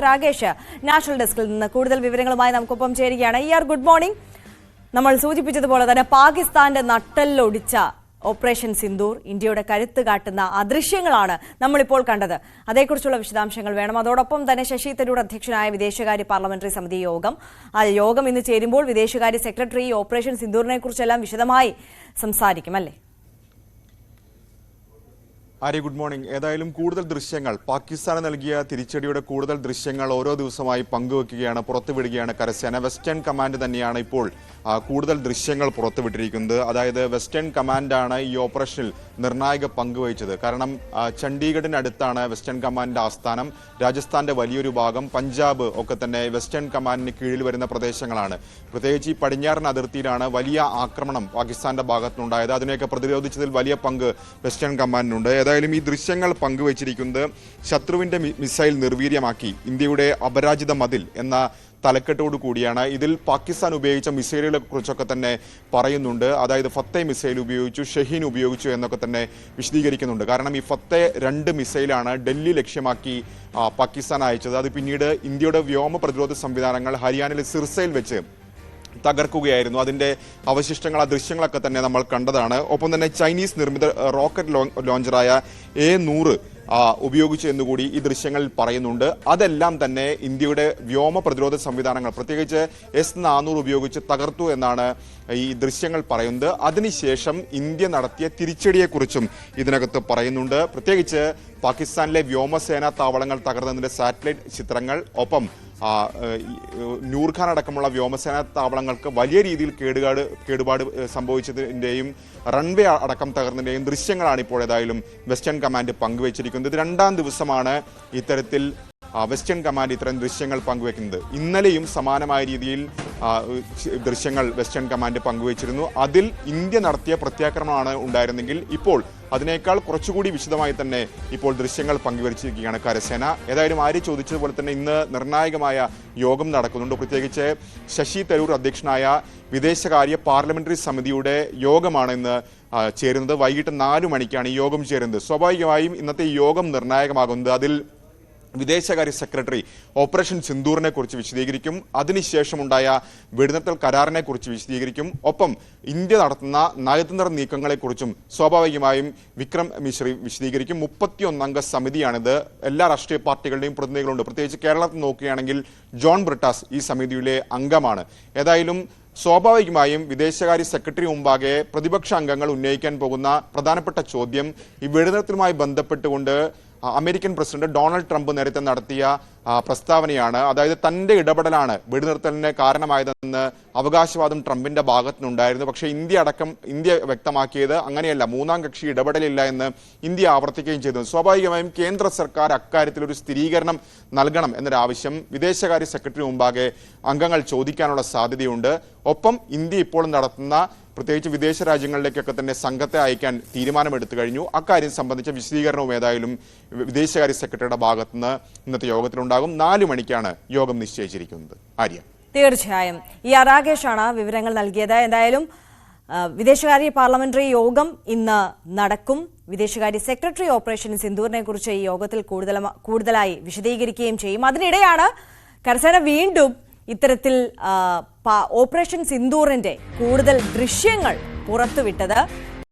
Rakesh national ഡെസ്കിൽ നിന്ന് കൂടുതൽ വിവരങ്ങളുമായി നമുക്കൊപ്പം ചേരുകയാണ്. ഇ ആർ ഗുഡ് മോർണിംഗ്. നമ്മൾ സൂചിപ്പിച്ചതുപോലെ തന്നെ പാകിസ്ഥാന്റെ നട്ടല്ലൊടിച്ച ഓപ്പറേഷൻ സിന്ദൂർ ഇന്ത്യയുടെ കരുത്ത് കാട്ടുന്ന അദൃശ്യങ്ങളാണ് ദൃശ്യങ്ങളാണ് നമ്മളിപ്പോൾ കണ്ടത്. അതേക്കുറിച്ചുള്ള വിശദാംശങ്ങൾ വേണം. അതോടൊപ്പം തന്നെ ശശി തരൂർ അധ്യക്ഷനായ വിദേശകാര്യ പാർലമെന്ററി സമിതി യോഗം. ആ യോഗം ഇന്ന് ചേരുമ്പോൾ വിദേശകാര്യ സെക്രട്ടറി ഓപ്പറേഷൻ സിന്ദൂറിനെ കുറിച്ചെല്ലാം വിശദമായി സംസാരിക്കും അല്ലേ? Arya good morning. ഏതായാലും കൂടുതൽ ദൃശ്യങ്ങൾ പാകിസ്ഥാന് നൽകിയ തിരിച്ചടിയുടെ കൂടുതൽ ദൃശ്യങ്ങൾ ഓരോ ദിവസമായി പങ്കുവെക്കുകയാണ് പുറത്തുവിടുകയാണ്. കരസേന വെസ്റ്റേൺ കമാൻഡ് തന്നെയാണ് ഇപ്പോൾ കൂടുതൽ ദൃശ്യങ്ങൾ പുറത്തുവിട്ടിരിക്കുന്നത്. അതായത് വെസ്റ്റേൺ കമാൻഡാണ് ഈ ഓപ്പറേഷനിൽ നിർണായക പങ്കുവഹിച്ചത്. കാരണം ചണ്ഡീഗഡിനടുത്താണ് വെസ്റ്റേൺ കമാൻഡിന്റെ ആസ്ഥാനം. രാജസ്ഥാന്റെ വലിയൊരു ഭാഗം പഞ്ചാബ് ഒക്കെ തന്നെ വെസ്റ്റേൺ കമാൻഡിന് കീഴിൽ വരുന്ന പ്രദേശങ്ങളാണ്. പ്രത്യേകിച്ച് ഈ പടിഞ്ഞാറൻ അതിർത്തിയിലാണ് വലിയ ആക്രമണം പാകിസ്ഥാന്റെ ഭാഗത്തുനിന്നുണ്ടായത്. അതിനെയൊക്കെ പ്രതിരോധിച്ചതിൽ വലിയ പങ്ക് വെസ്റ്റേൺ കമാൻഡിനുണ്ട്. ഏതായാലും ഈ ദൃശ്യങ്ങൾ പങ്കുവച്ചിരിക്കുന്നത് ശത്രുവിന്റെ മിസൈൽ നിർവീര്യമാക്കി ഇന്ത്യയുടെ അപരാജിത മതിൽ എന്ന തലക്കെട്ടോടു കൂടിയാണ്. ഇതിൽ പാകിസ്ഥാൻ ഉപയോഗിച്ച മിസൈലുകളെ കുറിച്ചൊക്കെ തന്നെ പറയുന്നുണ്ട്. അതായത് ഫത്തേ മിസൈൽ ഉപയോഗിച്ചു ഷഹീൻ ഉപയോഗിച്ചു എന്നൊക്കെ തന്നെ വിശദീകരിക്കുന്നുണ്ട്. കാരണം ഈ ഫത്തേ രണ്ട് മിസൈലാണ് ഡൽഹി ലക്ഷ്യമാക്കി പാകിസ്ഥാൻ അയച്ചത്. അത് പിന്നീട് ഇന്ത്യയുടെ വ്യോമ പ്രതിരോധ സംവിധാനങ്ങൾ ഹരിയാനയിലെ സിർസയിൽ വെച്ച് തകർക്കുകയായിരുന്നു. അതിന്റെ അവശിഷ്ടങ്ങൾ ആ ദൃശ്യങ്ങളൊക്കെ തന്നെ നമ്മൾ കണ്ടതാണ്. ഒപ്പം തന്നെ ചൈനീസ് നിർമ്മിത റോക്കറ്റ് ലോഞ്ചറായ എ നൂറ് ഉപയോഗിച്ചു എന്നുകൂടി ഈ ദൃശ്യങ്ങളിൽ പറയുന്നുണ്ട്. അതെല്ലാം തന്നെ ഇന്ത്യയുടെ വ്യോമ പ്രതിരോധ സംവിധാനങ്ങൾ പ്രത്യേകിച്ച് എസ് നാനൂറ് ഉപയോഗിച്ച് തകർത്തു എന്നാണ് ഈ ദൃശ്യങ്ങൾ പറയുന്നത്. അതിനുശേഷം ഇന്ത്യ നടത്തിയ തിരിച്ചടിയെക്കുറിച്ചും ഇതിനകത്ത് പറയുന്നുണ്ട്. പ്രത്യേകിച്ച് പാകിസ്ഥാനിലെ വ്യോമസേനാ താവളങ്ങൾ തകർന്നതിന്റെ സാറ്റലൈറ്റ് ചിത്രങ്ങൾ ഒപ്പം നൂർഖാൻ അടക്കമുള്ള വ്യോമസേനാ താവളങ്ങൾക്ക് വലിയ രീതിയിൽ കേടുപാട് കേടുപാട് സംഭവിച്ചതിന്റെയും റൺവേ അടക്കം തകർന്നതിന്റെയും ദൃശ്യങ്ങളാണ് ഇപ്പോൾ ഏതായാലും വെസ്റ്റേൺ കമാൻഡ് പങ്കുവച്ചിരിക്കുന്നത്. രണ്ടാം ദിവസമാണ് ഇത്തരത്തിൽ വെസ്റ്റേൺ കമാൻഡ് ഇത്തരം ദൃശ്യങ്ങൾ പങ്കുവെക്കുന്നത് ഇന്നലെയും സമാനമായ രീതിയിൽ ദൃശ്യങ്ങൾ വെസ്റ്റേൺ കമാൻഡ് പങ്കുവച്ചിരുന്നു. അതിൽ ഇന്ത്യ നടത്തിയ പ്രത്യാക്രമണമാണ് ഉണ്ടായിരുന്നെങ്കിൽ ഇപ്പോൾ അതിനേക്കാൾ കുറച്ചുകൂടി വിശദമായി തന്നെ ഇപ്പോൾ ദൃശ്യങ്ങൾ പങ്കുവച്ചിരിക്കുകയാണ് കരസേന. ഏതായാലും ആര്യ ചോദിച്ചതുപോലെ തന്നെ ഇന്ന് നിർണായകമായ യോഗം നടക്കുന്നുണ്ട്. പ്രത്യേകിച്ച് ശശി തരൂർ അധ്യക്ഷനായ വിദേശകാര്യ പാർലമെന്ററി സമിതിയുടെ യോഗമാണ് ഇന്ന് ചേരുന്നത്. വൈകിട്ട് നാലു മണിക്കാണ് ഈ യോഗം ചേരുന്നത്. സ്വാഭാവികമായും ഇന്നത്തെ യോഗം നിർണായകമാകുന്നത്. അതിൽ വിദേശകാര്യ സെക്രട്ടറി ഓപ്പറേഷൻ സിന്ദൂറിനെ കുറിച്ച് വിശദീകരിക്കും. അതിനുശേഷമുണ്ടായ വെടിനിർത്തൽ കരാറിനെ കുറിച്ച് വിശദീകരിക്കും. ഒപ്പം ഇന്ത്യ നടത്തുന്ന നയതന്ത്ര നീക്കങ്ങളെക്കുറിച്ചും സ്വാഭാവികമായും വിക്രം മിശ്രി വിശദീകരിക്കും. മുപ്പത്തിയൊന്നംഗ സമിതിയാണിത്. എല്ലാ രാഷ്ട്രീയ പാർട്ടികളുടെയും പ്രതിനിധികളുണ്ട്. പ്രത്യേകിച്ച് കേരളത്തിൽ നോക്കുകയാണെങ്കിൽ ജോൺ ബ്രിട്ടാസ് ഈ സമിതിയിലെ അംഗമാണ്. ഏതായാലും സ്വാഭാവികമായും വിദേശകാര്യ സെക്രട്ടറി മുമ്പാകെ പ്രതിപക്ഷ അംഗങ്ങൾ ഉന്നയിക്കാൻ പോകുന്ന പ്രധാനപ്പെട്ട ചോദ്യം ഈ വെടിനിർത്തലുമായി ബന്ധപ്പെട്ടുകൊണ്ട് അമേരിക്കൻ പ്രസിഡന്റ് ഡൊണാൾഡ് ട്രംപ് നേരത്തെ നടത്തിയ പ്രസ്താവനയാണ്. അതായത് തന്റെ ഇടപെടലാണ് വെടിനിർത്തലിന് കാരണമായതെന്ന് അവകാശവാദം ട്രംപിന്റെ ഭാഗത്തുനിന്നുണ്ടായിരുന്നു. പക്ഷേ ഇന്ത്യ അടക്കം ഇന്ത്യ വ്യക്തമാക്കിയത് അങ്ങനെയല്ല. മൂന്നാം കക്ഷി ഇടപെടലില്ല എന്ന് ഇന്ത്യ ആവർത്തിക്കുകയും ചെയ്തു. സ്വാഭാവികമായും കേന്ദ്ര സർക്കാർ അക്കാര്യത്തിൽ ഒരു സ്ഥിരീകരണം നൽകണം എന്നൊരാവശ്യം വിദേശകാര്യ സെക്രട്ടറി മുമ്പാകെ അംഗങ്ങൾ ചോദിക്കാനുള്ള സാധ്യതയുണ്ട്. ഒപ്പം ഇന്ത്യ ഇപ്പോൾ നടത്തുന്ന പ്രത്യേകിച്ച് വിദേശ രാജ്യങ്ങളിലേക്കൊക്കെ തന്നെ സംഘത്തെ അയക്കാൻ തീരുമാനമെടുത്തു കഴിഞ്ഞു. അക്കാര്യം സംബന്ധിച്ച വിശദീകരണവും ഏതായാലും വിദേശകാര്യ സെക്രട്ടറിയുടെ ഭാഗത്തുനിന്ന് ഇന്നത്തെ യോഗത്തിലുണ്ടാകും. നാലു മണിക്കാണ് യോഗം നിശ്ചയിച്ചിരിക്കുന്നത്. ആര്യ? തീർച്ചയായും. ഈ ആർ രാകേഷാണ് വിവരങ്ങൾ നൽകിയത്. എന്തായാലും വിദേശകാര്യ പാർലമെന്ററി യോഗം ഇന്ന് നടക്കും. വിദേശകാര്യ സെക്രട്ടറി ഓപ്പറേഷൻ സിന്ദൂറിനെ കുറിച്ച് ഈ യോഗത്തിൽ കൂടുതലായി വിശദീകരിക്കുകയും ചെയ്യും. അതിനിടെയാണ് കരസേന വീണ്ടും ഇത്തരത്തിൽ ഓപ്പറേഷൻ സിന്ദൂറിന്റെ കൂടുതൽ ദൃശ്യങ്ങൾ പുറത്തുവിട്ടത്